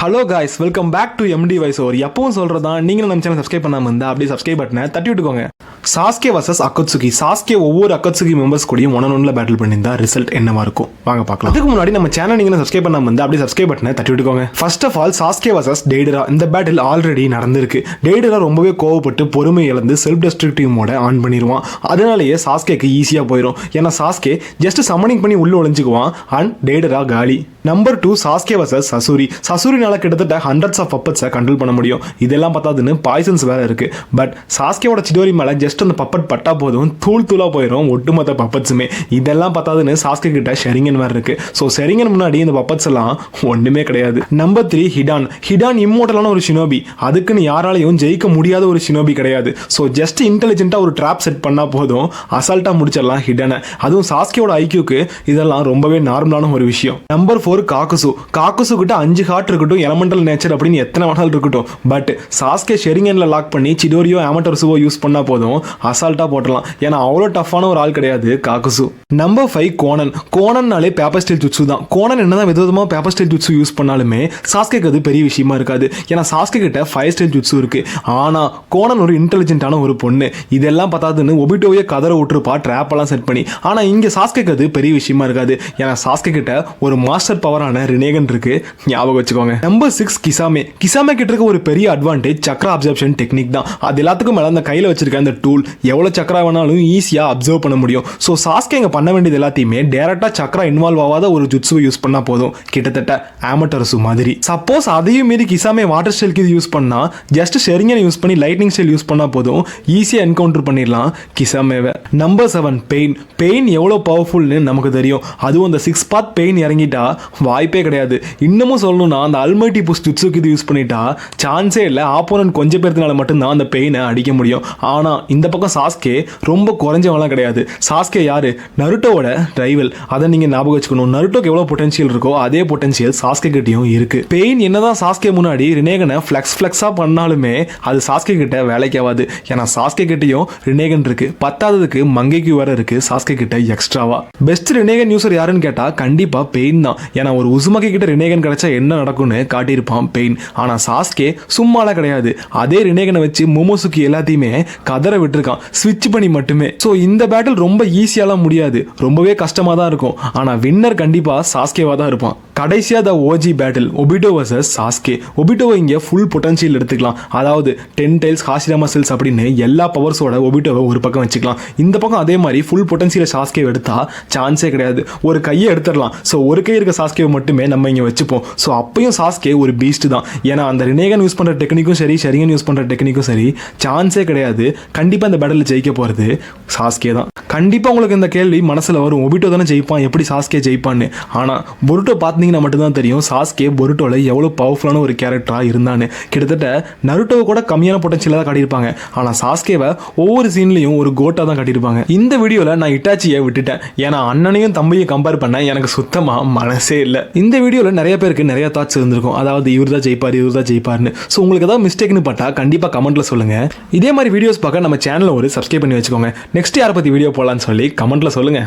Hello guys welcome back to MD wise ஓர் எப்பவும் சொல்றதா நீங்களும் நம்ம சேனல் சப்ஸ்கிரைப் பண்ணாமல் இருந்தால் அப்படியே சப்ஸ்கிரைப் பட்டனை தட்டி விட்டுக்கோங்க. சாஸ்கே வர்சஸ் அக்கத்சுகி சாஸ்கே ஒவ்வொரு அக்கத்சுகி மெம்பர்ஸ் கூடயும் ஒன் ஒன்ல பேட்டில் பண்ணியிருந்தா ரிசல்ட் என்னவா இருக்கும்? வாங்க பார்க்கலாம். அதுக்கு முன்னாடி நம்ம சேனல் நீங்க சப்ஸ்கிரைப் பண்ணாம இருந்தா அப்படியே சப்ஸ்கிரைப் பட்டனை தட்டி விட்டுக்கோங்க. First of all Sasuke versus Deidara இந்த பேட்டில் ஆல்ரெடி நடந்திருக்கு. டெய்டரா ரொம்பவே கோவப்பட்டு பொறுமை இழந்து செல்ஃப் டெஸ்ட்ரக்டிவ் மோட ஆன் பண்ணிடுவான் அதனாலேயே சாஸ்கேக்கு ஈஸியாக போயிடும் ஏன்னா சாஸ்கே ஜஸ்ட் சம்மனிங் பண்ணி உள்ள ஒளிஞ்சுக்குவான். அண்ட் டெய்டரா காலி. Number two Sasuke versus Sasori சசூரினால கிட்டத்தட்ட ஹண்ட்ரட்ஸ் ஆஃப் பப்பட்ஸை கண்ட்ரோல் பண்ண முடியும். இதெல்லாம் பார்த்தாதுன்னு பாய்சன்ஸ் வேற இருக்கு. பட் சாஸ்கேவோட சிடோரி மேலே ஜஸ்ட் அந்த பப்பட் பட்டா போதும். தூள் தூளா போயிடும் ஒட்டுமொத்த பப்பட்ஸுமே இதெல்லாம் பார்த்தாதுன்னு சாஸ்கே கிட்ட ஷெரிங்கன் வேற இருக்கு. ஸோ ஷெரிங்கன் முன்னாடி இந்த பப்பட்ஸ் எல்லாம் ஒண்ணுமே கிடையாது. நம்பர் த்ரீ ஹிடான் ஹிடான் இம்மோட்டலான ஒரு ஷினோபி அதுக்குன்னு யாராலையும் ஜெயிக்க முடியாத ஒரு ஷினோபி கிடையாது. ஸோ ஜஸ்ட் இன்டெலிஜென்ட்டாக ஒரு ட்ராப் செட் பண்ணா போதும். அசால்ட்டா முடிச்சிடலாம் ஹிடனை அதுவும் சாஸ்கேவோட ஐக்கியூக்கு இதெல்லாம் ரொம்பவே நார்மலான ஒரு விஷயம். Number four Kakuzu. காக்குசு கிட்ட அஞ்சு ஹார்ட் இருக்கட்டும் எலமெண்டல் நேச்சர் அப்படின்னு எத்தனை வேணாலும் இருக்கட்டும். பட் சாஸ்கே ஷெரிங்கனில் லாக் பண்ணி சிடோரியோ ஆமட்டர்ஸுவோ யூஸ் பண்ணால் போதும் அசால்ட்டாக போட்டலாம் ஏன்னா அவ்வளோ டஃப்பான ஒரு ஆள் கிடையாது காக்குசு. நம்பர் ஃபைவ் கோனன் கோனன்னாலே பேப்பர் ஸ்டைல் ஜுட்ஸு தான். கோனன் என்னதான் விதவிதமாக பேப்பர் ஸ்டைல் ஜுட்ஸு யூஸ் பண்ணாலுமே சாஸ்கேக்கு அது பெரிய விஷயமா இருக்காது. ஏன்னா சாஸ்கே கிட்ட ஃபைவ் ஸ்டைல் ஜுட்ஸு இருக்குது ஆனால் கோனன் ஒரு இன்டெலிஜென்ட்டான ஒரு பொண்ணு. இதெல்லாம் பார்த்தாதுன்னு ஒபிட்டோவே கதற விட்டுருப்பா ட்ராப்பெல்லாம் செட் பண்ணி. ஆனால் இங்கே சாஸ்கேக்கு அது பெரிய விஷயமா இருக்காது. ஏன்னா சாஸ்கே கிட்ட ஒரு மாஸ்டர் பவரான ரினேகன் இருக்கு. ஞாபகம் வச்சுக்கோங்க. நம்பர் சிக்ஸ் கிசாமே கிசாமே கிட்ட இருக்க ஒரு பெரிய அட்வான்டேஜ் சக்ரா அப்சர்ப்ஷன் டெக்னிக் தான். அது எல்லாத்துக்கும் மேல அந்த கையில வச்சிருக்க அந்த டூல் எவ்வளவு சக்ரா வேணாலும் ஈஸியா அப்சர்வ் பண்ண முடியும். ஸோ சாஸ்கே இங்க பண்ண வேண்டியது எல்லாத்தையுமே டேரக்டா சக்ரா இன்வால்வ் ஆகாத ஒரு ஜுட்ஸுவை யூஸ் பண்ணா போதும். கிட்டத்தட்ட ஆமட்டர்ஸு மாதிரி. சப்போஸ் அதையும் மீறி கிசாமே வாட்டர் ஸ்டைலுக்கு இது யூஸ் பண்ணா ஜஸ்ட் ஷெரிங்கன் யூஸ் பண்ணி லைட்னிங் ஸ்டைல் யூஸ் பண்ணா போதும். ஈஸியா என்கவுண்டர் பண்ணிடலாம் கிசாமேவை நம்பர் செவன் பெயின் பெயின் எவ்வளோ பவர்ஃபுல்னு நமக்கு தெரியும். அதுவும் அந்த சிக்ஸ் பாத் பெயின் இறங்கிட்டா வாய்ப்பே கிடையாது. இன்னமும் சொல்லணும்னா அந்த அல்மைட்டி புஷ் ஜுட்ஸுக்கு இது யூஸ் பண்ணிட்டா சான்ஸே இல்லை ஆப்போனன்ட் கொஞ்சம் பேர்த்தினால மட்டும்தான் அந்த பெயினை அடிக்க முடியும். ஆனால் இந்த பக்கம் சாஸ்கே ரொம்ப குறைஞ்சவங்களாம் கிடையாது. சாஸ்கே யார்? நருட்டோவோட ரைவல் அதை நீங்கள் ஞாபகம் வச்சுக்கணும். நருட்டோக்கு எவ்வளோ பொட்டன்ஷியல் இருக்கோ அதே பொட்டன்ஷியல் சாஸ்கே கிட்டேயும் இருக்குது பெயின் என்னதான் சாஸ்கே முன்னாடி ரினேகனை ஃப்ளெக்ஸ் ஃப்ளெக்ஸாக பண்ணாலுமே அது சாஸ்கே கிட்ட வேலைக்கு ஆகாது. ஏன்னா சாஸ்கே கிட்டேயும் ரினேகன் இருக்குது பத்தாததுக்கு மங்கைக்கு வேற இருக்குது சாஸ்கே கிட்ட எக்ஸ்ட்ராவா பெஸ்ட் ரினேகன் யூசர் யாருன்னு கேட்டால் கண்டிப்பாக பெயின் தான். ஏன்னா ஒரு உசுமகி கிட்ட ரினேகன் கிடைச்சா என்ன நடக்கும்னு காட்டியிருப்பான் பெயின். ஆனால் சாஸ்கே சும்மாலாம் கிடையாது. அதே ரினேகனை வச்சு மோமோசுக்கு எல்லாத்தையுமே கதற விட்டுருக்கான். ஸ்விட்ச் பண்ணி மட்டுமே. ஸோ இந்த பேட்டில் ரொம்ப ஈஸியாலாம் முடியாது. ரொம்பவே கஷ்டமாக தான் இருக்கும். ஆனால் வின்னர் கண்டிப்பாக சாஸ்கேவாக தான் இருப்பான். கடைசியாக the OG battle Obito versus Sasuke ஒபிட்டோவை இங்கே ஃபுல் பொட்டன்ஷியல் எடுத்துக்கலாம். அதாவது டென் டைல்ஸ் ஹாசிராமா செல்ஸ் அப்படின்னு எல்லா பவர்ஸோட ஒபிட்டோவை ஒரு பக்கம் வச்சுக்கலாம். இந்த பக்கம் அதே மாதிரி ஃபுல் பொட்டன்ஷியல் சாஸ்கே எடுத்தால் சான்ஸே கிடையாது. ஒரு கையை எடுத்துடலாம். ஸோ ஒரு கை இருக்க சாஸ்கேவை மட்டுமே நம்ம இங்கே வச்சுப்போம். ஸோ அப்பையும் சாஸ்கே ஒரு பீஸ்ட் தான். ஏன்னா அந்த ரினேகன் யூஸ் பண்ணுற டெக்னிக்கும் சரி ஷெரிகன் யூஸ் பண்ணுற டெக்னிக்கும் சரி சான்ஸே கிடையாது. கண்டிப்பாக இந்த பேட்டில் ஜெயிக்க போகிறது சாஸ்கே தான். கண்டிப்பாக உங்களுக்கு இந்த கேள்வி மனசில் வரும். ஒபிட்டோ தானே ஜெயிப்பான்? எப்படி சாஸ்கே ஜெயிப்பான்னு? ஆனால் பொருட்டோ பார்த்தீங்க பார்த்தீங்கன்னா மட்டும்தான் தெரியும். சாஸ்கே பொருட்டோவில் எவ்வளோ பவர்ஃபுல்லான ஒரு கேரக்டராக இருந்தான்னு கிட்டத்தட்ட நருட்டோவை கூட கம்மியான பொட்டன்ஷியலாக தான் காட்டியிருப்பாங்க. ஆனால் சாஸ்கேவை ஒவ்வொரு சீன்லையும் ஒரு கோட்டாக தான் காட்டியிருப்பாங்க. இந்த வீடியோவில் நான் இட்டாச்சியை விட்டுட்டேன். ஏன்னா அண்ணனையும் தம்பியும் கம்பேர் பண்ண எனக்கு சுத்தமாக மனசே இல்லை. இந்த வீடியோவில் நிறைய பேருக்கு நிறைய தாட்ஸ் இருந்திருக்கும். அதாவது இவர் தான் ஜெயிப்பார் இவர் தான் ஜெயிப்பார்னு ஸோ உங்களுக்கு ஏதாவது மிஸ்டேக்னு பட்டா கண்டிப்பாக கமெண்ட்ல சொல்லுங்க. இதே மாதிரி வீடியோஸ் பார்க்க நம்ம சேனலை ஒரு சப்ஸ்கிரைப் பண்ணி வச்சுக்கோங்க. நெக்ஸ்ட் யாரை பற்றி வீடியோ போடலான்னு சொல்லி கமெண்ட்ல சொல்லுங்க.